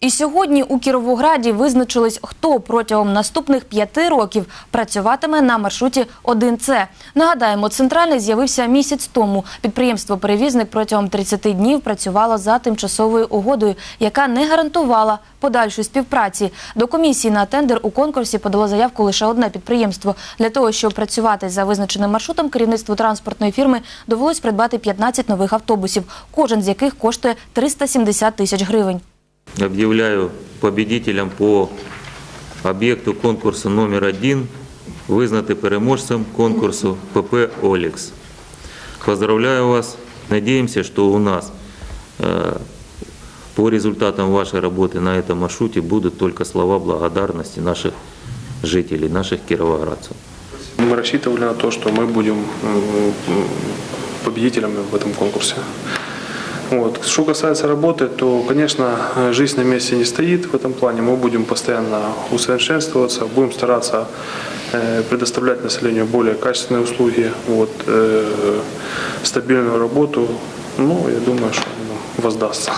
І сьогодні у Кіровограді визначились, хто протягом наступних п'яти років працюватиме на маршруті 1С. Нагадаємо, центральний з'явився місяць тому. Підприємство-перевізник протягом 30 днів працювало за тимчасовою угодою, яка не гарантувала подальшої співпраці. До комісії на тендер у конкурсі подало заявку лише одне підприємство. Для того, щоб працювати за визначеним маршрутом, керівництву транспортної фірми довелось придбати 15 нових автобусів, кожен з яких коштує 370 тисяч гривень. Объявляю победителем по об'єкту конкурсу номер один, визнати переможцем конкурсу ПП «Олікс». Поздравляю вас. Надеемся, что у нас э, по результатам вашей работы на этом маршруте будут только слова благодарности наших жителей, наших кировоградцев. Мы рассчитывали на то, что мы будем м, победителями в этом конкурсе. Вот. Что касается работы, то, конечно, жизнь на месте не стоит в этом плане. Мы будем постоянно усовершенствоваться, будем стараться э, предоставлять населению более качественные услуги, вот, э, стабильную работу. Ну, я думаю, что ну, воздастся.